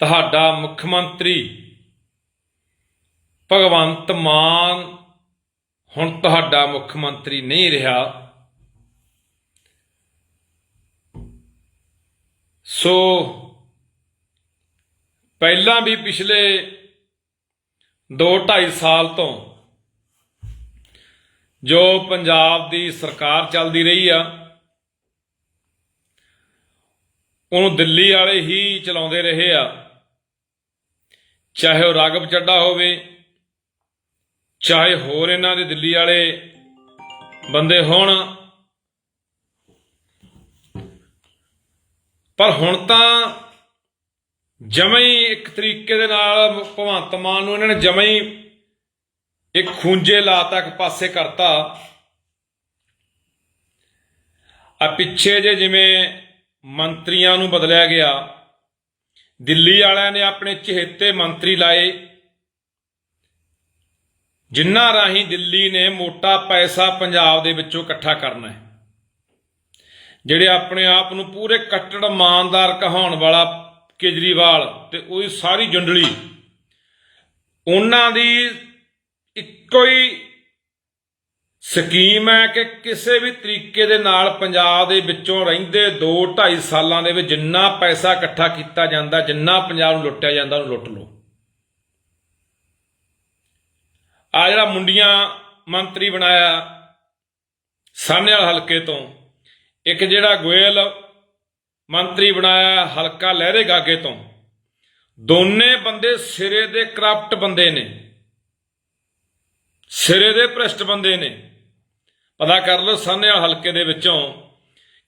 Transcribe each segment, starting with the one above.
ਤੁਹਾਡਾ ਮੁੱਖ ਮੰਤਰੀ ਭਗਵੰਤ ਮਾਨ ਹੁਣ ਤੁਹਾਡਾ ਮੁੱਖ ਮੰਤਰੀ ਨਹੀਂ ਰਿਹਾ। ਸੋ ਪਹਿਲਾਂ ਵੀ ਪਿਛਲੇ 2.5 ਸਾਲ ਤੋਂ ਜੋ ਪੰਜਾਬ ਦੀ ਸਰਕਾਰ ਚੱਲਦੀ ਰਹੀ ਆ, ਉਹਨੂੰ ਦਿੱਲੀ ਵਾਲੇ ਹੀ ਚਲਾਉਂਦੇ ਰਹੇ ਆ। ਚਾਹੇ ਉਹ ਰਾਗਵ ਚੱਡਾ ਹੋਵੇ, ਚਾਹੇ ਹੋਰ ਇਹਨਾਂ ਦੇ ਦਿੱਲੀ ਵਾਲੇ ਬੰਦੇ ਹੋਣ। ਪਰ ਹੁਣ ਤਾਂ ਜਮਾਂ ਹੀ ਇੱਕ ਤਰੀਕੇ ਦੇ ਨਾਲ ਭਗਵੰਤ ਮਾਨ ਨੂੰ ਇਹਨਾਂ ਨੇ ਜਮਾਂ ਹੀ ਇੱਕ ਖੂੰਜੇ ਲਾ ਤੱਕ ਪਾਸੇ ਕਰਤਾ। ਆ ਪਿੱਛੇ ਜੇ ਜਿਵੇਂ ਮੰਤਰੀਆਂ ਨੂੰ ਬਦਲਿਆ ਗਿਆ ਦਿੱਲੀ ਵਾਲਿਆਂ ਨੇ ਆਪਣੇ ਚਹੇਤੇ ਮੰਤਰੀ ਲਾਏ। ਜਿਨ੍ਹਾਂ ਰਾਹੀਂ ਦਿੱਲੀ ਨੇ ਮੋਟਾ ਪੈਸਾ ਪੰਜਾਬ ਦੇ ਵਿੱਚੋਂ ਇਕੱਠਾ ਕਰਨਾ ਹੈ। ਜਿਹੜੇ ਆਪਣੇ ਆਪ ਨੂੰ ਪੂਰੇ ਕੱਟੜ ਇਮਾਨਦਾਰ ਕਹਾਉਣ ਵਾਲਾ ਕੇਜਰੀਵਾਲ ਤੇ ਉਹਦੀ ਸਾਰੀ ਜੰਡਲੀ, ਉਹਨਾਂ ਦੀ ਇੱਕੋ ਹੀ ਸਕੀਮ ਹੈ ਕਿ ਕਿਸੇ ਵੀ ਤਰੀਕੇ ਦੇ ਨਾਲ ਪੰਜਾਬ ਦੇ ਵਿੱਚੋਂ ਰਹਿੰਦੇ 2 2.5 ਸਾਲਾਂ ਦੇ ਵਿੱਚ ਜਿੰਨਾ ਪੈਸਾ ਇਕੱਠਾ ਕੀਤਾ ਜਾਂਦਾ, ਜਿੰਨਾ ਪੰਜਾਬ ਨੂੰ ਲੁੱਟਿਆ ਜਾਂਦਾ, ਉਹਨੂੰ ਲੁੱਟ ਲਓ। ਆ ਜਿਹੜਾ ਮੁੰਡੀਆਂ ਮੰਤਰੀ ਬਣਾਇਆ ਸਾਹਨੇਵਾਲ ਹਲਕੇ ਤੋਂ, ਇੱਕ ਜਿਹੜਾ ਗੋਇਲ ਮੰਤਰੀ ਬਣਾਇਆ ਹਲਕਾ ਲਹਿਰੇ ਗਾਗੇ ਤੋਂ, ਦੋਨੇ ਬੰਦੇ ਸਿਰੇ ਦੇ ਕਰਪਟ ਬੰਦੇ ਨੇ, ਸਿਰੇ ਦੇ ਭ੍ਰਿਸ਼ਟ ਬੰਦੇ ਨੇ। ਪਤਾ ਕਰ ਲਓ ਸਾਹਨੇਵਾਲ ਹਲਕੇ ਦੇ ਵਿੱਚੋਂ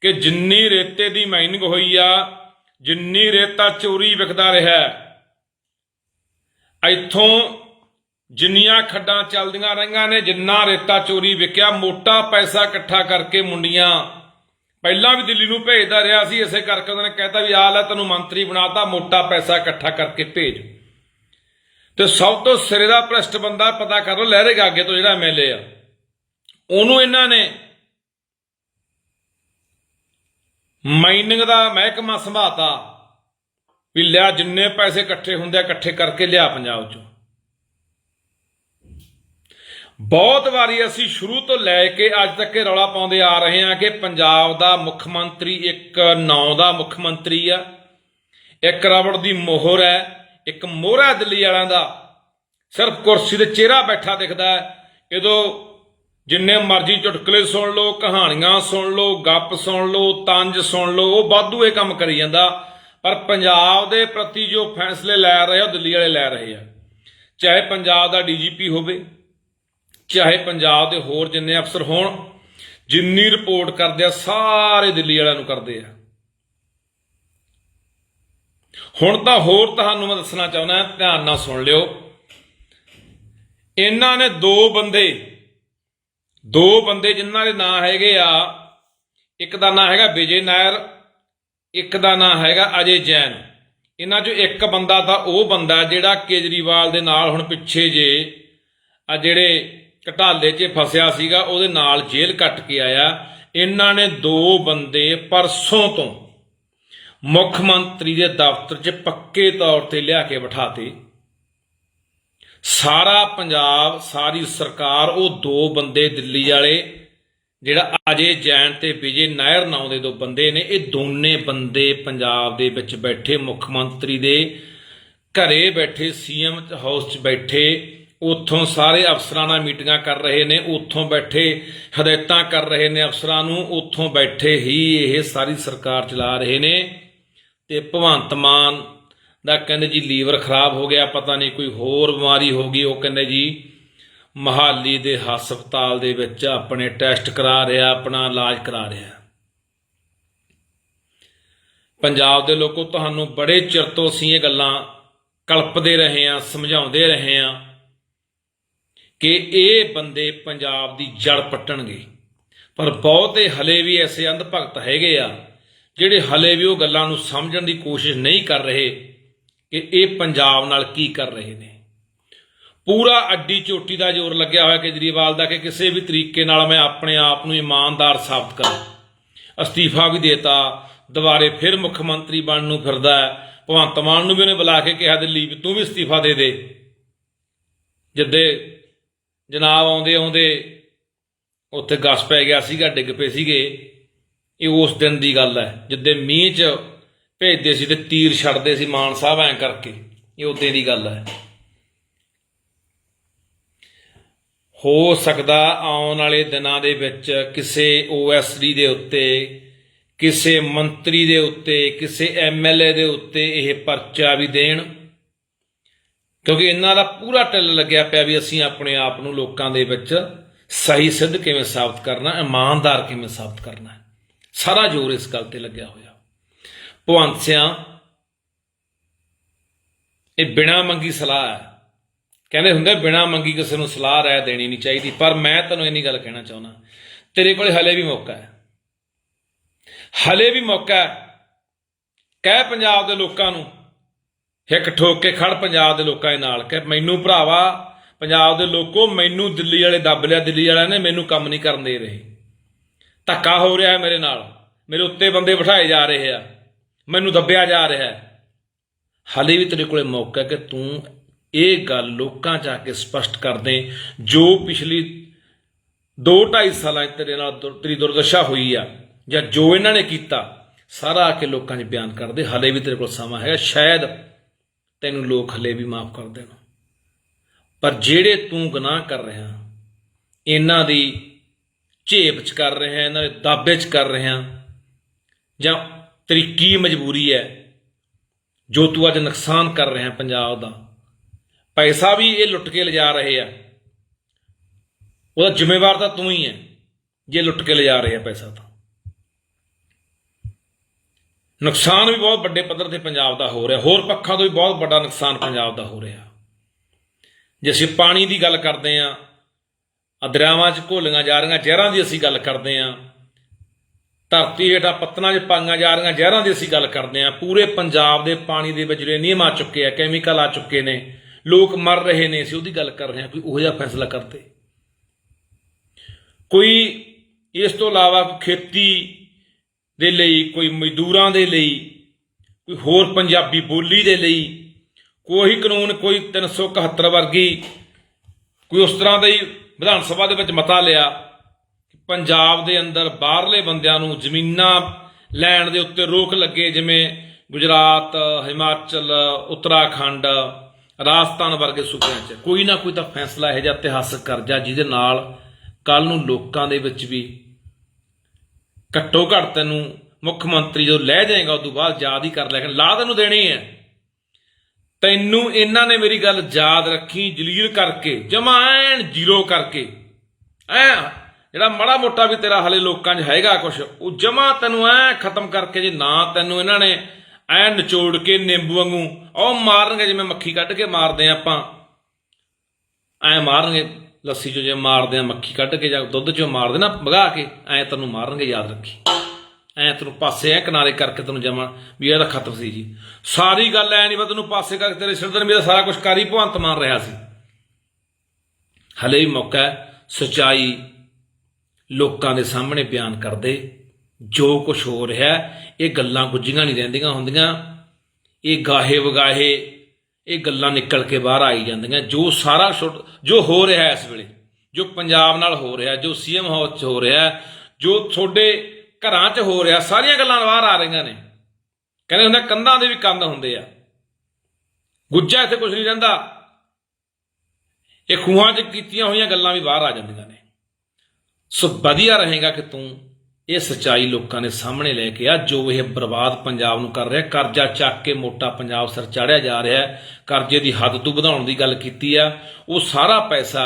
ਕਿ ਜਿੰਨੀ ਰੇਤੇ ਦੀ ਮਾਈਨਿੰਗ ਹੋਈ ਆ, ਜਿੰਨੀ ਰੇਤਾ ਚੋਰੀ ਵਿਕਦਾ ਰਿਹਾ ਇੱਥੋਂ ਜਿੰਨੀਆਂ ਖੱਡਾਂ ਚੱਲਦੀਆਂ ਰਹੀਆਂ ਨੇ, ਜਿੰਨਾ ਰੇਤਾ ਚੋਰੀ ਵਿਕਿਆ, ਮੋਟਾ ਪੈਸਾ ਇਕੱਠਾ ਕਰਕੇ ਮੁੰਡੀਆਂ ਪਹਿਲਾਂ ਵੀ ਦਿੱਲੀ ਨੂੰ ਭੇਜਦਾ ਰਿਹਾ ਸੀ, ਇਸੇ ਕਰਕੇ ਉਹਨਾਂ ਨੇ ਕਹਿਤਾ ਵੀ ਆਹ ਲੈ ਤੈਨੂੰ ਮੰਤਰੀ ਬਣਾਤਾ, ਮੋਟਾ ਪੈਸਾ ਇਕੱਠਾ ਕਰਕੇ ਭੇਜ। ਤੇ ਸਭ ਤੋਂ ਸਿਰੇ ਦਾ ਭ੍ਰਸ਼ਟ ਬੰਦਾ ਪਤਾ ਕਰ ਲਓ ਲਹਿਰੇ ਗਾਗੇ ਤੋਂ ਜਿਹੜਾ ਐਮਐਲਏ ਆ। ਉਹਨੂੰ ਇਹਨਾਂ ਨੇ ਮਾਈਨਿੰਗ ਦਾ ਮਹਿਕਮਾ ਸੰਭਾਤਾ ਵੀ ਲਿਆ, ਜਿੰਨੇ ਪੈਸੇ ਇਕੱਠੇ ਹੁੰਦੇ ਆ, ਇਕੱਠੇ ਕਰਕੇ ਲਿਆ ਪੰਜਾਬ ਚੋਂ। ਬਹੁਤ ਵਾਰੀ ਅਸੀਂ ਸ਼ੁਰੂ ਤੋਂ ਲੈ ਕੇ ਅੱਜ ਤੱਕ ਇਹ ਰੌਲਾ ਪਾਉਂਦੇ ਆ ਰਹੇ ਹਾਂ ਕਿ ਪੰਜਾਬ ਦਾ ਮੁੱਖ ਮੰਤਰੀ ਇੱਕ ਨਾਂ ਦਾ ਮੁੱਖ ਮੰਤਰੀ ਆ, ਇੱਕ ਰਬੜ ਦੀ ਮੋਹਰ ਹੈ, ਇੱਕ ਮੋਹਰਾ ਦਿੱਲੀ ਵਾਲਿਆਂ ਦਾ। ਸਿਰਫ ਕੁਰਸੀ ਤੇ ਚਿਹਰਾ ਬੈਠਾ ਦਿਖਦਾ ਹੈ। ਇਹਦੋਂ ਜਿੰਨੇ ਮਰਜ਼ੀ ਚੁਟਕਲੇ ਸੁਣ ਲਓ, ਕਹਾਣੀਆਂ ਸੁਣ ਲਓ, ਗੱਪ ਸੁਣ ਲਓ, ਤੰਜ ਸੁਣ ਲਓ, ਉਹ ਬਾਦੂ ਇਹ ਕੰਮ ਕਰੀ ਜਾਂਦਾ। ਪਰ ਪੰਜਾਬ ਦੇ ਪ੍ਰਤੀ ਜੋ ਫੈਸਲੇ ਲੈ ਰਹੇ ਆ, ਉਹ ਦਿੱਲੀ ਵਾਲੇ ਲੈ ਰਹੇ ਆ। ਚਾਹੇ ਪੰਜਾਬ ਦਾ ਡੀਜੀਪੀ ਹੋਵੇ, ਚਾਹੇ ਪੰਜਾਬ ਦੇ ਹੋਰ ਜਿੰਨੇ ਅਫਸਰ ਹੋਣ, ਜਿੰਨੀ ਰਿਪੋਰਟ ਕਰਦੇ ਆ, ਸਾਰੇ ਦਿੱਲੀ ਵਾਲਿਆਂ ਨੂੰ ਕਰਦੇ ਆ। ਹੁਣ ਤਾਂ ਹੋਰ ਤੁਹਾਨੂੰ ਮੈਂ ਦੱਸਣਾ ਚਾਹੁੰਦਾ, ਧਿਆਨ ਨਾਲ ਸੁਣ ਲਿਓ। ਇਹਨਾਂ ਨੇ ਦੋ ਬੰਦੇ ਦੋ ਬੰਦੇ ਜਿਨ੍ਹਾਂ ਦੇ ਨਾਂ ਹੈਗੇ ਆ, ਇੱਕ ਦਾ ਨਾਂ ਹੈਗਾ ਵਿਜੇ ਨਾਇਰ, ਇੱਕ ਦਾ ਨਾਂ ਹੈਗਾ ਅਜੇ ਜੈਨ। ਇਹਨਾਂ ਚੋਂ ਇੱਕ ਬੰਦਾ ਤਾਂ ਉਹ ਬੰਦਾ ਜਿਹੜਾ ਕੇਜਰੀਵਾਲ ਦੇ ਨਾਲ ਹੁਣ ਪਿੱਛੇ ਜੇ, ਆ ਜਿਹੜੇ ਘਟਾਲੇ 'ਚ ਫਸਿਆ ਸੀਗਾ, ਉਹਦੇ ਨਾਲ ਜੇਲ੍ਹ ਕੱਟ ਕੇ ਆਇਆ। ਇਹਨਾਂ ਨੇ ਦੋ ਬੰਦੇ ਪਰਸੋਂ ਤੋਂ ਮੁੱਖ ਮੰਤਰੀ ਦੇ ਦਫ਼ਤਰ 'ਚ ਪੱਕੇ ਤੌਰ ਤੇ ਲਿਆ ਕੇ ਬਿਠਾਤੇ। ਸਾਰਾ ਪੰਜਾਬ, ਸਾਰੀ ਸਰਕਾਰ, ਉਹ ਦੋ ਬੰਦੇ ਦਿੱਲੀ ਵਾਲੇ, ਜਿਹੜਾ ਅਜੇ ਜੈਨ ਤੇ ਵਿਜੇ ਨਾਇਰ ਨਾਂ ਦੇ ਦੋ ਬੰਦੇ ਨੇ, ਇਹ ਦੋਨੇ ਬੰਦੇ ਪੰਜਾਬ ਦੇ ਵਿੱਚ ਬੈਠੇ, ਮੁੱਖ ਮੰਤਰੀ ਦੇ ਘਰੇ ਬੈਠੇ, ਸੀਐਮ ਹਾਊਸ 'ਚ ਬੈਠੇ, ਉੱਥੋਂ ਸਾਰੇ ਅਫਸਰਾਂ ਨਾਲ ਮੀਟਿੰਗਾਂ ਕਰ ਰਹੇ ਨੇ, ਉੱਥੋਂ ਬੈਠੇ, ਹਦਾਇਤਾਂ ਕਰ ਰਹੇ ਨੇ ਅਫਸਰਾਂ ਨੂੰ, ਉੱਥੋਂ ਬੈਠੇ ਹੀ ਇਹ ਸਾਰੀ ਸਰਕਾਰ ਚਲਾ ਰਹੇ ਨੇ ਤੇ ਭਗਵੰਤ ਮਾਨ ਦਾ ਕਹਿੰਦੇ ਜੀ, ਲੀਵਰ ਖਰਾਬ ਹੋ ਗਿਆ, ਪਤਾ ਨਹੀਂ ਕੋਈ ਹੋਰ ਬਿਮਾਰੀ ਹੋ ਗਈ, ਉਹ ਕਹਿੰਦੇ ਜੀ, ਮਹਾਲੀ ਦੇ ਹਸਪਤਾਲ ਦੇ ਵਿੱਚ ਆਪਣੇ ਟੈਸਟ ਕਰਾ ਰਿਹਾ, ਆਪਣਾ ਇਲਾਜ ਕਰਾ ਰਿਹਾ। ਪੰਜਾਬ ਦੇ ਲੋਕੋ, ਤੁਹਾਨੂੰ ਬੜੇ ਚਿਰ ਤੋਂ ਅਸੀਂ ਇਹ ਗੱਲਾਂ ਕਲਪਦੇ ਰਹੇ ਹਾਂ, ਸਮਝਾਉਂਦੇ ਰਹੇ ਹਾਂ ਕਿ ਇਹ ਬੰਦੇ ਪੰਜਾਬ ਦੀ ਜੜ ਪੱਟਣਗੇ। ਪਰ ਬਹੁਤੇ ਹਲੇ ਵੀ ਐਸੇ ਅੰਧ ਭਗਤ ਹੈਗੇ ਆ, ਜਿਹੜੇ ਹਲੇ ਵੀ ਉਹ ਗੱਲਾਂ ਨੂੰ ਸਮਝਣ ਦੀ ਕੋਸ਼ਿਸ਼ ਨਹੀਂ ਕਰ ਰਹੇ। ਕਿ ਇਹ ਪੰਜਾਬ ਨਾਲ ਕੀ ਕਰ ਰਹੇ ਨੇ। ਪੂਰਾ ਅੱਡੀ ਚੋਟੀ ਦਾ ਜ਼ੋਰ ਲੱਗਿਆ ਹੋਇਆ ਕੇਜਰੀਵਾਲ ਦਾ ਕਿ ਕਿਸੇ ਵੀ ਤਰੀਕੇ ਨਾਲ ਮੈਂ ਆਪਣੇ ਆਪ ਨੂੰ ਇਮਾਨਦਾਰ ਸਾਬਤ ਕਰਾਂ। ਅਸਤੀਫਾ ਵੀ ਦੇਤਾ, ਦੁਬਾਰੇ ਫਿਰ ਮੁੱਖ ਮੰਤਰੀ ਬਣਨ ਨੂੰ ਫਿਰਦਾ ਭਗਵੰਤ ਮਾਨ ਨੂੰ ਵੀ ਉਹਨੇ ਬੁਲਾ ਕੇ ਕਿਹਾ, ਦਿੱਲੀ ਵੀ ਤੂੰ ਵੀ ਅਸਤੀਫਾ ਦੇ ਦੇ। ਜਿੱਦੇ ਜਨਾਬ ਆਉਂਦੇ ਆਉਂਦੇ ਉੱਥੇ ਗਸ ਪੈ ਗਿਆ ਸੀਗਾ, ਡਿੱਗ ਪਏ ਸੀਗੇ। ਇਹ ਉਸ ਦਿਨ ਦੀ ਗੱਲ ਹੈ, ਜਿੱਦੇ ਮੀਂਹ 'ਚ ਭੇਜਦੇ ਸੀ ਤੇ ਤੀਰ ਛੱਡਦੇ ਸੀ ਮਾਨ ਸਾਹਿਬ ਐਂ ਕਰਕੇ। ਇਹ ਉਦੋਂ ਦੀ ਗੱਲ ਹੈ। ਹੋ ਸਕਦਾ ਆਉਣ ਵਾਲੇ ਦਿਨਾਂ ਦੇ ਵਿੱਚ ਕਿਸੇ ਓਐਸਡੀ ਦੇ ਉੱਤੇ, ਕਿਸੇ ਮੰਤਰੀ ਦੇ ਉੱਤੇ, ਕਿਸੇ ਐਮਐਲਏ ਦੇ ਉੱਤੇ ਇਹ ਪਰਚਾ ਵੀ ਦੇਣ। ਕਿਉਂਕਿ ਇਹਨਾਂ ਦਾ ਪੂਰਾ ਟਿੱਲ ਲੱਗਿਆ ਪਿਆ ਵੀ ਅਸੀਂ ਆਪਣੇ ਆਪ ਨੂੰ ਲੋਕਾਂ ਦੇ ਵਿੱਚ ਸਹੀ ਸਿੱਧ ਕਿਵੇਂ ਸਾਬਤ ਕਰਨਾ, ਇਮਾਨਦਾਰ ਕਿਵੇਂ ਸਾਬਤ ਕਰਨਾ। ਸਾਰਾ ਜ਼ੋਰ ਇਸ ਗੱਲ ਤੇ ਲੱਗਿਆ ਹੋਇਆ। ਭਵੰਤ ਸਿਆ ਇਹ ਬਿਨਾ ਮੰਗੀ ਸਲਾਹ ਹੈ। ਕਹਿੰਦੇ ਹੁੰਦੇ ਬਿਨਾ ਮੰਗੀ ਕਿਸੇ ਨੂੰ ਸਲਾਹ ਰਾਇ ਦੇਣੀ ਨਹੀਂ ਚਾਹੀਦੀ। ਪਰ ਮੈਂ ਤੈਨੂੰ ਇੰਨੀ ਗੱਲ ਕਹਿਣਾ ਚਾਹੁੰਦਾ, ਤੇਰੇ ਕੋਲ ਹਲੇ ਵੀ ਮੌਕਾ ਹੈ। ਹਲੇ ਵੀ ਮੌਕਾ ਹੈ। ਕਹਿ ਪੰਜਾਬ ਦੇ ਲੋਕਾਂ ਨੂੰ ਹਿੱਕ ਠੋਕ ਕੇ ਖੜ ਪੰਜਾਬ ਦੇ ਲੋਕਾਂ ਦੇ ਨਾਲ। ਕਿ ਮੈਨੂੰ ਭਰਾਵਾ, ਪੰਜਾਬ ਦੇ ਲੋਕੋ, ਮੈਨੂੰ ਦਿੱਲੀ ਵਾਲੇ ਦੱਬ ਲਿਆ, ਦਿੱਲੀ ਵਾਲਿਆਂ ਨੇ ਮੈਨੂੰ ਕੰਮ ਨਹੀਂ ਕਰਨ ਦੇ ਰਹੇ। ਧੱਕਾ ਹੋ ਰਿਹਾ ਹੈ ਮੇਰੇ ਨਾਲ। ਮੇਰੇ ਉੱਤੇ ਬੰਦੇ ਬਿਠਾਏ ਜਾ ਰਹੇ ਆ। ਮੈਨੂੰ ਦੱਬਿਆ ਜਾ ਰਿਹਾ ਹੈ। ਹਾਲੇ ਵੀ ਤੇਰੇ ਕੋਲੇ ਮੌਕਾ ਹੈ ਕਿ ਤੂੰ ਇਹ ਗੱਲ ਲੋਕਾਂ 'ਚ ਆ ਕੇ ਸਪਸ਼ਟ ਕਰ ਦੇ, ਜੋ ਪਿਛਲੀ 2.5 ਸਾਲਾਂ 'ਚ ਤੇਰੇ ਨਾਲ ਦੁਰ- ਤੇਰੀ ਦੁਰਦਸ਼ਾ ਹੋਈ ਆ, ਜਾਂ ਜੋ ਇਹਨਾਂ ਨੇ ਕੀਤਾ, ਸਾਰਾ ਆ ਕੇ ਲੋਕਾਂ 'ਚ ਬਿਆਨ ਕਰਦੇ ਹਾਲੇ ਵੀ ਤੇਰੇ ਕੋਲ ਸਮਾਂ ਹੈਗਾ, ਸ਼ਾਇਦ ਤੈਨੂੰ ਲੋਕ ਹਲੇ ਵੀ ਮਾਫ ਕਰ ਦੇਣ। ਪਰ ਜਿਹੜੇ ਤੂੰ ਗੁਨਾਹ ਕਰ ਰਿਹਾ, ਇਹਨਾਂ ਦੀ ਝੇਪ 'ਚ ਕਰ ਰਿਹਾ, ਇਹਨਾਂ ਦੇ ਦਾਬੇ 'ਚ ਕਰ ਰਿਹਾ, ਜਾਂ ਤੇਰੀ ਕੀ ਮਜਬੂਰੀ ਹੈ? ਜੋ ਤੂੰ ਅੱਜ ਨੁਕਸਾਨ ਕਰ ਰਿਹਾ ਪੰਜਾਬ ਦਾ। ਪੈਸਾ ਵੀ ਇਹ ਲੁੱਟ ਕੇ ਲਿਜਾ ਰਹੇ ਆ। ਉਹਦਾ ਜ਼ਿੰਮੇਵਾਰ ਤਾਂ ਤੂੰ ਹੀ ਹੈ, ਜੇ ਲੁੱਟ ਕੇ ਲਿਜਾ ਰਹੇ ਆ ਪੈਸਾ ਤਾਂ। ਨੁਕਸਾਨ ਵੀ ਬਹੁਤ ਵੱਡੇ ਪੱਧਰ ਤੇ ਪੰਜਾਬ ਦਾ ਹੋ ਰਿਹਾ। ਹੋਰ ਪੱਖਾਂ ਤੋਂ ਵੀ ਬਹੁਤ ਵੱਡਾ ਨੁਕਸਾਨ ਪੰਜਾਬ ਦਾ ਹੋ ਰਿਹਾ। ਜੇ ਅਸੀਂ ਪਾਣੀ ਦੀ ਗੱਲ ਕਰਦੇ ਆਂ ਆ ਦਰਿਆਵਾਂ 'ਚ ਘੋਲੀਆਂ ਜਾ ਰਹੀਆਂ, ਜ਼ਹਿਰਾਂ ਦੀ ਅਸੀਂ ਗੱਲ ਕਰਦੇ ਆਂ ਧਰਤੀ ਹੇਠਾਂ ਪੱਤਨਾਂ 'ਚ ਪਾਈਆਂ ਜਾ ਰਹੀਆਂ ਜ਼ਹਿਰਾਂ ਦੀ ਅਸੀਂ ਗੱਲ ਕਰਦੇ ਆਂ ਪੂਰੇ ਪੰਜਾਬ ਦੇ ਪਾਣੀ ਦੇ ਵਿੱਚ ਜਿਹੜੇ ਨਿਯਮ ਆ ਚੁੱਕੇ ਆ, ਕੈਮੀਕਲ ਆ ਚੁੱਕੇ ਨੇ, ਲੋਕ ਮਰ ਰਹੇ ਨੇ, ਅਸੀਂ ਉਹਦੀ ਗੱਲ ਕਰ ਰਹੇ ਹਾਂ ਕੋਈ ਉਹੋ ਜਿਹਾ ਫੈਸਲਾ ਕਰਦੇ। ਕੋਈ ਇਸ ਤੋਂ ਇਲਾਵਾ ਖੇਤੀ ਦੇ ਲਈ, ਕੋਈ ਮਜ਼ਦੂਰਾਂ ਦੇ ਲਈ, ਕੋਈ ਹੋਰ ਪੰਜਾਬੀ ਬੋਲੀ ਦੇ ਲਈ, ਕੋਈ ਕਾਨੂੰਨ, ਕੋਈ 371 ਵਰਗੀ, ਕੋਈ ਉਸ ਤਰ੍ਹਾਂ ਦਾ ਹੀ ਵਿਧਾਨ ਸਭਾ ਦੇ ਵਿੱਚ ਮਤਾ ਲਿਆ ਪੰਜਾਬ ਦੇ ਅੰਦਰ ਬਾਹਰਲੇ ਬੰਦਿਆਂ ਨੂੰ ਜ਼ਮੀਨਾਂ ਲੈਣ ਦੇ ਉੱਤੇ ਰੋਕ ਲੱਗੇ, ਜਿਵੇਂ ਗੁਜਰਾਤ, ਹਿਮਾਚਲ, ਉੱਤਰਾਖੰਡ, ਰਾਜਸਥਾਨ ਵਰਗੇ ਸੂਬਿਆਂ 'ਚ। ਕੋਈ ਨਾ ਕੋਈ ਤਾਂ ਫੈਸਲਾ ਇਹੋ ਜਿਹਾ ਇਤਿਹਾਸਕ ਕਰ ਜਾ ਜਿਹਦੇ ਨਾਲ ਕੱਲ ਨੂੰ ਲੋਕਾਂ ਦੇ ਵਿੱਚ ਵੀ ਘੱਟੋ ਘੱਟ ਤੈਨੂੰ ਮੁੱਖ ਮੰਤਰੀ ਜਦੋਂ ਲੈ ਜਾਏਗਾ ਉਸ ਤੋਂ ਬਾਅਦ ਯਾਦ ਹੀ ਕਰ ਲੈ ਕਿ ਲਾ ਤੈਨੂੰ ਦੇਣੀ ਹੈ। ਤੈਨੂੰ ਇਹਨਾਂ ਨੇ ਮੇਰੀ ਗੱਲ ਯਾਦ ਰੱਖੀ, ਜਲੀਲ ਕਰਕੇ, ਜਮਾ ਐਨ ਜ਼ੀਰੋ ਕਰਕੇ। ਐ ਜਿਹੜਾ ਮੜਾ ਮੋਟਾ ਵੀ ਤੇਰਾ ਹਲੇ ਲੋਕਾਂ 'ਚ ਹੈਗਾ ਕੁਛ, ਉਹ ਜਮਾ ਤੈਨੂੰ ਐ ਖਤਮ ਕਰਕੇ ਜੇ ਨਾ ਤੈਨੂੰ ਇਹਨਾਂ ਨੇ ਐ ਨਿਚੋੜ ਕੇ ਨਿੰਬੂ ਵਾਂਗੂ, ਉਹ ਮਾਰਨਗੇ ਜਿਵੇਂ ਮੱਖੀ ਕੱਢ ਕੇ ਮਾਰਦੇ ਆ ਆਪਾਂ। ਐ ਮਾਰਨਗੇ, ਲੱਸੀ ਚੋਂ ਜੇ ਮਾਰਦੇ ਆ ਮੱਖੀ ਕੱਢ ਕੇ ਜਾਂ ਦੁੱਧ ਚੋਂ ਮਾਰਦੇ ਨਾ ਭਗਾ ਕੇ, ਐ ਤੈਨੂੰ ਮਾਰਨਗੇ, ਯਾਦ ਰੱਖੀ। ਐ ਤੈਨੂੰ ਪਾਸੇ ਐ ਕਿਨਾਰੇ ਕਰਕੇ ਤੈਨੂੰ ਜਮਾ, ਵੀ ਇਹਦਾ ਖਤਮ ਸੀ ਜੀ। ਸਾਰੀ ਗੱਲ ਐ ਨਹੀਂ ਬਸ ਤੈਨੂੰ ਪਾਸੇ ਕਰਕੇ ਤੇਰੇ ਸਿਰ ਤੇ ਮੇਰਾ ਸਾਰਾ ਕੁਝ ਕਾਰੀ ਭਵੰਤ ਮਾਰ ਰਿਹਾ ਸੀ। ਹਲੇ ਵੀ ਮੌਕਾ ਹੈ, ਸਚਾਈ ਲੋਕਾਂ ਦੇ ਸਾਹਮਣੇ ਬਿਆਨ ਕਰਦੇ, ਜੋ ਕੁਝ ਹੋ ਰਿਹਾ ਇਹ ਗੱਲਾਂ ਗੁੱਝੀਆਂ ਨਹੀਂ ਰਹਿੰਦੀਆਂ ਹੁੰਦੀਆਂ। ਇਹ ਗਾਹੇ ਵਗਾਹੇ, ਇਹ ਗੱਲਾਂ ਨਿਕਲ ਕੇ ਬਾਹਰ ਆਈ ਜਾਂਦੀਆਂ। ਜੋ ਸਾਰਾ ਜੋ ਹੋ ਰਿਹਾ ਇਸ ਵੇਲੇ, ਜੋ ਪੰਜਾਬ ਨਾਲ ਹੋ ਰਿਹਾ, ਜੋ ਸੀਐਮ ਹਾਊਸ 'ਚ ਹੋ ਰਿਹਾ, ਜੋ ਤੁਹਾਡੇ ਘਰਾਂ 'ਚ ਹੋ ਰਿਹਾ, ਸਾਰੀਆਂ ਗੱਲਾਂ ਬਾਹਰ ਆ ਰਹੀਆਂ ਨੇ। ਕਹਿੰਦੇ ਹੁੰਦੇ ਕੰਧਾਂ ਦੇ ਵੀ ਕੰਧ ਹੁੰਦੇ ਆ। ਗੁੱਜਾ ਇੱਥੇ ਕੁਝ ਨਹੀਂ ਰਹਿੰਦਾ। ਇਹ ਖੂਹਾਂ 'ਚ ਕੀਤੀਆਂ ਹੋਈਆਂ ਗੱਲਾਂ ਵੀ ਬਾਹਰ ਆ ਜਾਂਦੀਆਂ ਨੇ। ਸੋ ਵਧੀਆ ਰਹੇਗਾ ਕਿ ਤੂੰ ਇਹ ਸਚਾਈ ਲੋਕਾਂ ਦੇ ਸਾਹਮਣੇ ਲੈ ਕੇ ਆ, ਜੋ ਇਹ ਬਰਬਾਦ ਪੰਜਾਬ ਨੂੰ ਕਰ ਰਿਹਾ, ਕਰਜ਼ਾ ਚੱਕ ਕੇ ਮੋਟਾ ਪੰਜਾਬ ਸਿਰ ਚਾੜਿਆ ਜਾ ਰਿਹਾ ਕਰਜ਼ੇ ਦੀ ਹੱਦ ਤੋਂ ਵਧਾਉਣ ਦੀ ਗੱਲ ਕੀਤੀ ਆ, ਉਹ ਸਾਰਾ ਪੈਸਾ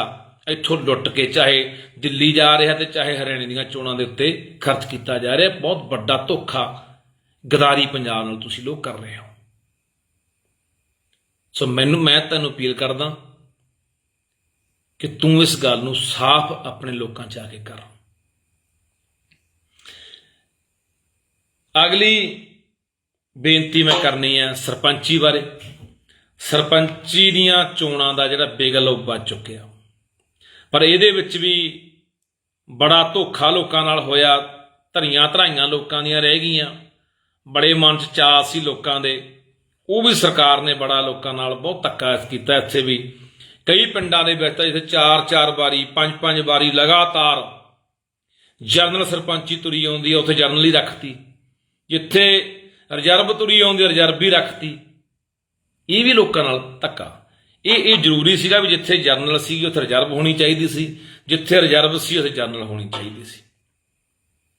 ਇੱਥੋਂ ਲੁੱਟ ਕੇ ਚਾਹੇ ਦਿੱਲੀ ਜਾ ਰਿਹਾ ਤੇ ਚਾਹੇ ਹਰਿਆਣੇ ਦੀਆਂ ਚੋਣਾਂ ਦੇ ਉੱਤੇ ਖਰਚ ਕੀਤਾ ਜਾ ਰਿਹਾ, ਬਹੁਤ ਵੱਡਾ ਧੋਖਾ ਗਦਾਰੀ ਪੰਜਾਬ ਨਾਲ ਤੁਸੀਂ ਲੋਕ ਕਰ ਰਹੇ ਹੋ। ਸੋ ਮੈਨੂੰ, ਮੈਂ ਤੁਹਾਨੂੰ ਅਪੀਲ ਕਰਦਾ ਕਿ ਤੂੰ ਇਸ ਗੱਲ ਨੂੰ ਸਾਫ਼ ਆਪਣੇ ਲੋਕਾਂ 'ਚ ਆ ਕੇ ਕਰ। ਅਗਲੀ ਬੇਨਤੀ ਮੈਂ ਕਰਨੀ ਹੈ ਸਰਪੰਚੀ ਬਾਰੇ। ਸਰਪੰਚੀ ਦੀਆਂ ਚੋਣਾਂ ਦਾ ਜਿਹੜਾ ਬੇਗਲ ਉਹ ਵੱਜ ਚੁੱਕਿਆ। ਪਰ ਇਹਦੇ ਵਿੱਚ ਵੀ ਬੜਾ ਧੋਖਾ ਲੋਕਾਂ ਨਾਲ ਹੋਇਆ। ਧਰੀਆਂ ਧਰਾਈਆਂ ਲੋਕਾਂ ਦੀਆਂ ਰਹਿ ਗਈਆਂ। ਬੜੇ ਮਨ 'ਚ ਚਾਅ ਸੀ ਲੋਕਾਂ ਦੇ। ਉਹ ਵੀ ਸਰਕਾਰ ਨੇ ਬੜਾ ਲੋਕਾਂ ਨਾਲ ਬਹੁਤ ਧੱਕਾ ਕੀਤਾ ਇੱਥੇ ਵੀ। ਕਈ ਪਿੰਡਾਂ ਦੇ ਵਿੱਚ ਤਾਂ ਜਿੱਥੇ 4-4 ਵਾਰੀ 5-5 ਵਾਰੀ ਲਗਾਤਾਰ ਜਰਨਲ ਸਰਪੰਚੀ ਤੁਰੀ ਆਉਂਦੀ ਹੈ ਉੱਥੇ ਜਰਨਲ ਹੀ ਰੱਖਤੀ। ਜਿੱਥੇ ਰਿਜ਼ਰਵ ਤੁਰੀ ਆਉਂਦੀ ਰਿਜ਼ਰਵ ਹੀ ਰੱਖਤੀ। ਇਹ ਵੀ ਲੋਕਾਂ ਨਾਲ ਧੱਕਾ। ਇਹ ਇਹ ਜ਼ਰੂਰੀ ਸੀਗਾ ਵੀ ਜਿੱਥੇ ਜਰਨਲ ਸੀ, ਉੱਥੇ ਰਿਜ਼ਰਵ ਹੋਣੀ ਚਾਹੀਦੀ ਸੀ। ਜਿੱਥੇ ਰਿਜ਼ਰਵ ਸੀ, ਉੱਥੇ ਜਰਨਲ ਹੋਣੀ ਚਾਹੀਦੀ ਸੀ।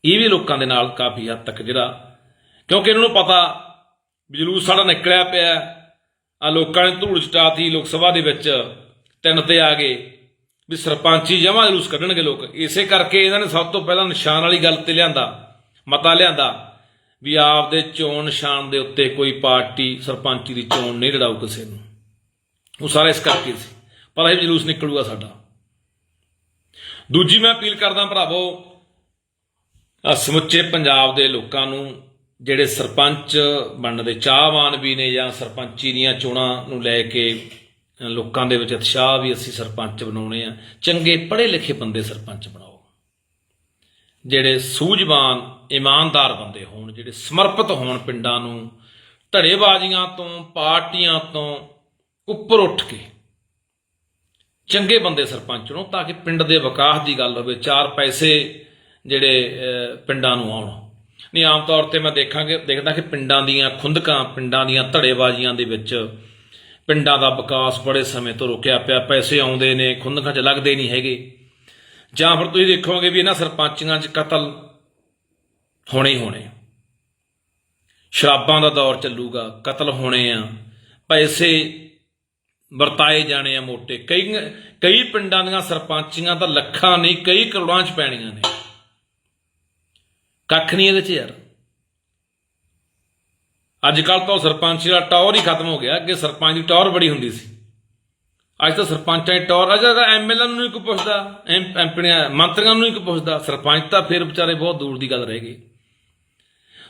ਇਹ ਵੀ ਲੋਕਾਂ ਦੇ ਨਾਲ ਕਾਫੀ ਹੱਦ ਤੱਕ ਜਿਹੜਾ, ਕਿਉਂਕਿ ਇਹਨਾਂ ਨੂੰ ਪਤਾ ਵੀ ਜਲੂਸ ਸਾਡਾ ਨਿਕਲਿਆ ਪਿਆ। ਆ ਲੋਕਾਂ ਨੇ ਧੂੜ ਚਟਾਤੀ ਲੋਕ ਸਭਾ ਦੇ ਵਿੱਚ। ਤਿੰਨ ਤੇ ਆ ਗਏ ਵੀ ਸਰਪੰਚੀ ਜਮਾ ਜਲੂਸ ਕੱਢਣਗੇ ਲੋਕ। ਇਸੇ ਕਰਕੇ ਇਹਨਾਂ ਨੇ ਸਭ ਤੋਂ ਪਹਿਲਾਂ ਨਿਸ਼ਾਨ ਵਾਲੀ ਗੱਲ ਤੇ ਲਿਆਂਦਾ, ਮਤਾ ਲਿਆਂਦਾ ਵੀ ਆਪ ਦੇ ਚੋਣ ਨਿਸ਼ਾਨ ਦੇ ਉੱਤੇ ਕੋਈ ਪਾਰਟੀ ਸਰਪੰਚੀ ਦੀ ਚੋਣ ਨਹੀਂ ਲੜਾਊ ਕਿਸੇ ਨੂੰ। ਉਹ ਸਾਰਾ ਇਸ ਕਰਕੇ ਸੀ। ਪਰ ਇਹ ਜਲੂਸ ਨਿਕਲੂਗਾ ਸਾਡਾ। ਦੂਜੀ ਮੈਂ ਅਪੀਲ ਕਰਦਾ ਭਰਾਵੋ ਸਮੁੱਚੇ ਪੰਜਾਬ ਦੇ ਲੋਕਾਂ ਨੂੰ, ਜਿਹੜੇ ਸਰਪੰਚ ਬਣਨ ਦੇ ਚਾਹਵਾਨ ਵੀ ਨੇ ਜਾਂ ਸਰਪੰਚੀ ਦੀਆਂ ਚੋਣਾਂ ਨੂੰ ਲੈ ਕੇ ਲੋਕਾਂ ਦੇ ਵਿੱਚ ਉਤਸ਼ਾਹ ਵੀ ਅਸੀਂ ਸਰਪੰਚ ਬਣਾਉਣੇ ਆ। ਚੰਗੇ ਪੜ੍ਹੇ ਲਿਖੇ ਬੰਦੇ ਸਰਪੰਚ ਬਣਾਓ। ਜਿਹੜੇ ਸੂਝਵਾਨ, ਇਮਾਨਦਾਰ ਬੰਦੇ ਹੋਣ, ਜਿਹੜੇ ਸਮਰਪਿਤ ਹੋਣ ਪਿੰਡਾਂ ਨੂੰ, ਧੜੇਬਾਜ਼ੀਆਂ ਤੋਂ, ਪਾਰਟੀਆਂ ਤੋਂ ਉੱਪਰ ਉੱਠ ਕੇ ਚੰਗੇ ਬੰਦੇ ਸਰਪੰਚ ਨੂੰ ਤਾਂ ਕਿ ਪਿੰਡ ਦੇ ਵਿਕਾਸ ਦੀ ਗੱਲ ਹੋਵੇ, ਚਾਰ ਪੈਸੇ ਜਿਹੜੇ ਪਿੰਡਾਂ ਨੂੰ ਆਉਣ। ਨਹੀਂ, ਆਮ ਤੌਰ ਤੇ ਮੈਂ ਦੇਖਾਂਗੇ, ਦੇਖਦਾ ਕਿ ਪਿੰਡਾਂ ਦੀਆਂ ਖੁੰਦਕਾਂ, ਪਿੰਡਾਂ ਦੀਆਂ ਧੜੇਬਾਜ਼ੀਆਂ ਦੇ ਵਿੱਚ ਪਿੰਡਾਂ ਦਾ ਵਿਕਾਸ ਬੜੇ ਸਮੇਂ ਤੋਂ ਰੁਕਿਆ ਪਿਆ, ਪੈਸੇ ਆਉਂਦੇ ਨੇ, ਖੁੰਦਕਾਂ 'ਚ ਲੱਗਦੇ ਨਹੀਂ ਹੈਗੇ। ਜਾਂ ਫਿਰ ਤੁਸੀਂ ਦੇਖੋਗੇ ਵੀ ਇਹਨਾਂ ਸਰਪੰਚੀਆਂ 'ਚ ਕਤਲ ਹੋਣੇ ਹੀ ਹੋਣੇ ਸ਼ਰਾਬਾਂ ਦਾ ਦੌਰ ਚੱਲੂਗਾ, ਕਤਲ ਹੋਣੇ ਆ, ਪੈਸੇ ਵਰਤਾਏ ਜਾਣੇ ਆ ਮੋਟੇ। ਕਈ ਕਈ ਪਿੰਡਾਂ ਦੀਆਂ ਸਰਪੰਚੀਆਂ ਤਾਂ ਲੱਖਾਂ ਨਹੀਂ, ਕਈ ਕਰੋੜਾਂ 'ਚ ਪੈਣੀਆਂ ਨੇ। ਕੱਖ ਨਹੀਂ ਇਹਦੇ 'ਚ ਯਾਰ। ਅੱਜ ਕੱਲ ਤਾਂ ਉਹ ਸਰਪੰਚ ਦਾ ਟੌਰ ਹੀ ਖਤਮ ਹੋ ਗਿਆ ਅੱਗੇ ਸਰਪੰਚ ਦੀ ਟੌਰ ਬੜੀ ਹੁੰਦੀ ਸੀ। ਅੱਜ ਤਾਂ ਸਰਪੰਚਾਂ ਦੀ ਟੌਰ, ਅਜਾ ਤਾਂ ਐਮਐਲਏ ਨੂੰ ਨਹੀਂ ਕੋਈ ਪੁੱਛਦਾ, ਐਮ- ਐਮਪੀਆਂ ਮੰਤਰੀਆਂ ਨੂੰ ਨਹੀਂ ਕੋਈ ਪੁੱਛਦਾ। ਸਰਪੰਚ ਤਾਂ ਫਿਰ ਵਿਚਾਰੇ ਬਹੁਤ ਦੂਰ ਦੀ ਗੱਲ ਰਹਿ ਗਈ।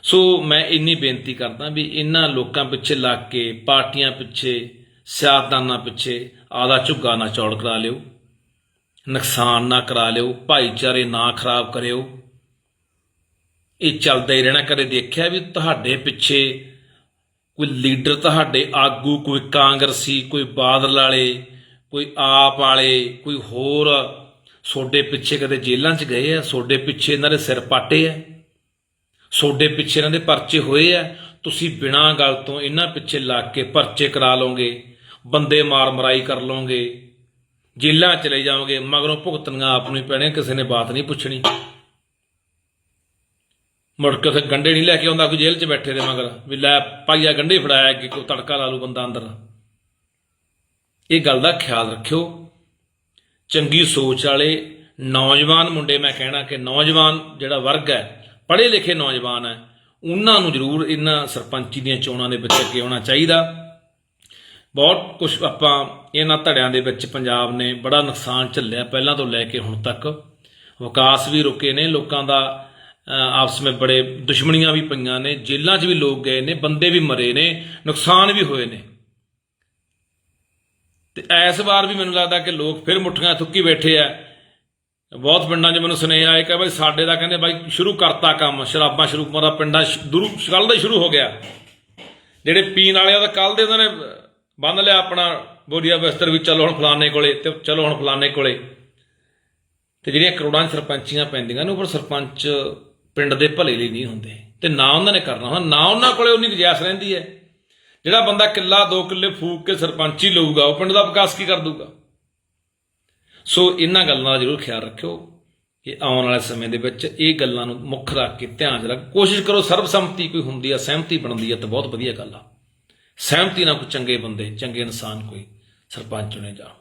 ਸੋ ਮੈਂ ਇੰਨੀ ਬੇਨਤੀ ਕਰਦਾ ਵੀ ਇਹਨਾਂ ਲੋਕਾਂ ਪਿੱਛੇ ਲੱਗ ਕੇ, ਪਾਰਟੀਆਂ ਪਿੱਛੇ, ਸਿਆਸਤਦਾਨਾਂ ਪਿੱਛੇ ਆਦਾ ਝੁੱਗਾ ਨਾ ਚੌੜ ਕਰਾ ਲਿਓ। ਨੁਕਸਾਨ ਨਾ ਕਰਾ ਲਿਓ, ਭਾਈਚਾਰੇ ਨਾ ਖਰਾਬ ਕਰਿਓ। ਇਹ ਚੱਲਦਾ ਹੀ ਰਹਿਣਾ, ਕਦੇ ਦੇਖਿਆ ਵੀ ਤੁਹਾਡੇ ਪਿੱਛੇ ਕੋਈ ਲੀਡਰ ਤੁਹਾਡੇ ਆਗੂ, ਕੋਈ ਕਾਂਗਰਸੀ, ਕੋਈ ਬਾਦਲ ਵਾਲੇ, ਕੋਈ ਆਪ ਵਾਲੇ, ਕੋਈ ਹੋਰ ਸੋਡੇ ਪਿੱਛੇ ਕਦੇ ਜੇਲ੍ਹਾਂ 'ਚ ਗਏ ਆ? ਸੋਡੇ ਪਿੱਛੇ ਇਹਨਾਂ ਦੇ ਸਿਰ ਪਾਟੇ ਆ? ਸੋਡੇ ਪਿੱਛੇ ਇਹਨਾਂ ਦੇ ਪਰਚੇ ਹੋਏ ਆ? ਤੁਸੀਂ ਬਿਨਾਂ ਗੱਲ ਤੋਂ ਇਹਨਾਂ ਪਿੱਛੇ ਲੱਗ ਕੇ ਪਰਚੇ ਕਰਾ ਲਓਗੇ, ਬੰਦੇ ਮਾਰ ਮਰਾਈ ਕਰ ਲਓਗੇ, ਜੇਲ੍ਹਾਂ ਚਲੇ ਜਾਓਗੇ, ਮਗਰੋਂ ਭੁਗਤਣੀਆਂ ਆਪ ਨੂੰ ਹੀ ਪੈਣੀਆਂ, ਕਿਸੇ ਨੇ ਬਾਤ ਨਹੀਂ ਪੁੱਛਣੀ। ਮੁੜ ਕੇ ਉੱਥੇ ਗੰਡੇ ਨਹੀਂ ਲੈ ਕੇ ਆਉਂਦਾ, ਕੋਈ ਜੇਲ੍ਹ 'ਚ ਬੈਠੇ ਦੇ ਮਗਰ, ਵੀ ਲੈ ਪਾਈਆ ਗੰਡੇ ਫੜਾਇਆ ਕਿ ਕੋਈ ਤੜਕਾ ਲਾ ਲੂ ਬੰਦਾ ਅੰਦਰ। ਇਹ ਗੱਲ ਦਾ ਖਿਆਲ ਰੱਖਿਓ। ਚੰਗੀ ਸੋਚ ਵਾਲੇ ਨੌਜਵਾਨ ਮੁੰਡੇ ਮੈਂ ਕਹਿਣਾ ਕਿ ਨੌਜਵਾਨ ਜਿਹੜਾ ਵਰਗ ਹੈ, ਪੜ੍ਹੇ ਲਿਖੇ ਨੌਜਵਾਨ ਹੈ, ਉਹਨਾਂ ਨੂੰ ਜ਼ਰੂਰ ਇਹਨਾਂ ਸਰਪੰਚੀ ਦੀਆਂ ਚੋਣਾਂ ਦੇ ਵਿੱਚ ਅੱਗੇ ਆਉਣਾ ਚਾਹੀਦਾ। ਬਹੁਤ ਕੁਝ ਆਪਾਂ ਇਹਨਾਂ ਧੜਿਆਂ ਦੇ ਵਿੱਚ ਪੰਜਾਬ ਨੇ ਬੜਾ ਨੁਕਸਾਨ ਝੱਲਿਆ ਪਹਿਲਾਂ ਤੋਂ ਲੈ ਕੇ ਹੁਣ ਤੱਕ। ਵਿਕਾਸ ਵੀ ਰੁਕੇ ਨੇ ਲੋਕਾਂ ਦਾ। ਆਪਸ ਵਿੱਚ ਬੜੇ ਦੁਸ਼ਮਣੀਆਂ ਵੀ ਪਈਆਂ ਨੇ, ਜੇਲ੍ਹਾਂ 'ਚ ਵੀ ਲੋਕ ਗਏ ਨੇ, ਬੰਦੇ ਵੀ ਮਰੇ ਨੇ, ਨੁਕਸਾਨ ਵੀ ਹੋਏ ਨੇ। ਤੇ ਇਸ ਵਾਰ ਵੀ ਮੈਨੂੰ ਲੱਗਦਾ ਕਿ ਲੋਕ ਫਿਰ ਮੁੱਠੀਆਂ ਥੁੱਕੀ ਬੈਠੇ ਆ। ਬਹੁਤ ਪਿੰਡਾਂ 'ਚ ਮੈਨੂੰ ਸੁਨੇਹਾ ਆਏ ਕਿ ਬਾਈ ਸਾਡੇ ਦਾ ਕਹਿੰਦੇ ਬਾਈ ਸ਼ੁਰੂ ਕਰਤਾ ਕੰਮ, ਸ਼ਰਾਬਾਂ ਸ਼ੁਰੂ ਦਾ ਪਿੰਡਾਂ ਦੂਰੂ ਕੱਲ ਦਾ ਹੀ ਸ਼ੁਰੂ ਹੋ ਗਿਆ। ਜਿਹੜੇ ਪੀਣ ਵਾਲੇ ਆ ਤਾਂ ਕੱਲ ਦੇ ਉਹਨਾਂ ਨੇ ਬੰਨ ਲਿਆ ਆਪਣਾ, ਬੋਰੀਆ ਬਿਸਤਰ ਵੀ ਚਲੋ ਹੁਣ ਫਲਾਣੇ ਕੋਲੇ, ਤੇ ਚਲੋ ਹੁਣ ਫਲਾਣੇ ਕੋਲੇ। ਤੇ ਜਿਹੜੀਆਂ ਕਰੋੜਾਂ ਸਰਪੰਚੀਆਂ ਪੈਂਦੀਆਂ ਨੇ, ਉਹ ਪਰ ਸਰਪੰਚ ਪਿੰਡ ਦੇ ਭਲੇ ਲਈ ਨਹੀਂ ਹੁੰਦੇ। ਤੇ ਨਾ ਉਹਨਾਂ ਨੇ ਕਰਨਾ ਹੁੰਦਾ। ਨਾ ਉਹਨਾਂ ਕੋਲੇ ਉਨੀ ਗੁੰਜਾਇਸ਼ ਰਹਿੰਦੀ ਹੈ। ਜਿਹੜਾ ਬੰਦਾ ਕਿੱਲਾ, ਦੋ ਕਿੱਲੇ ਫੂਕ ਕੇ ਸਰਪੰਚੀ ਲਊਗਾ, ਉਹ ਪਿੰਡ ਦਾ ਵਿਕਾਸ ਕੀ ਕਰ ਦੂਗਾ ਸੋ ਇਹਨਾਂ ਗੱਲਾਂ ਦਾ ਜ਼ਰੂਰ ਖਿਆਲ ਰੱਖਿਓ ਕਿ ਆਉਣ ਵਾਲੇ ਸਮੇਂ ਦੇ ਵਿੱਚ ਇਹ ਗੱਲਾਂ ਨੂੰ ਮੁੱਖ ਰੱਖ ਕੇ ਧਿਆਨ 'ਚ ਰੱਖ ਕੋਸ਼ਿਸ਼ ਕਰੋ ਸਰਬਸੰਮਤੀ ਕੋਈ ਹੁੰਦੀ ਆ, ਸਹਿਮਤੀ ਬਣਦੀ ਆ ਤਾਂ ਬਹੁਤ ਵਧੀਆ ਗੱਲ ਆ। ਸਹਿਮਤੀ ਨਾਲ ਕੋਈ ਚੰਗੇ ਬੰਦੇ, ਚੰਗੇ ਇਨਸਾਨ ਕੋਈ ਸਰਪੰਚ ਚੁਣੇ ਜਾਣ।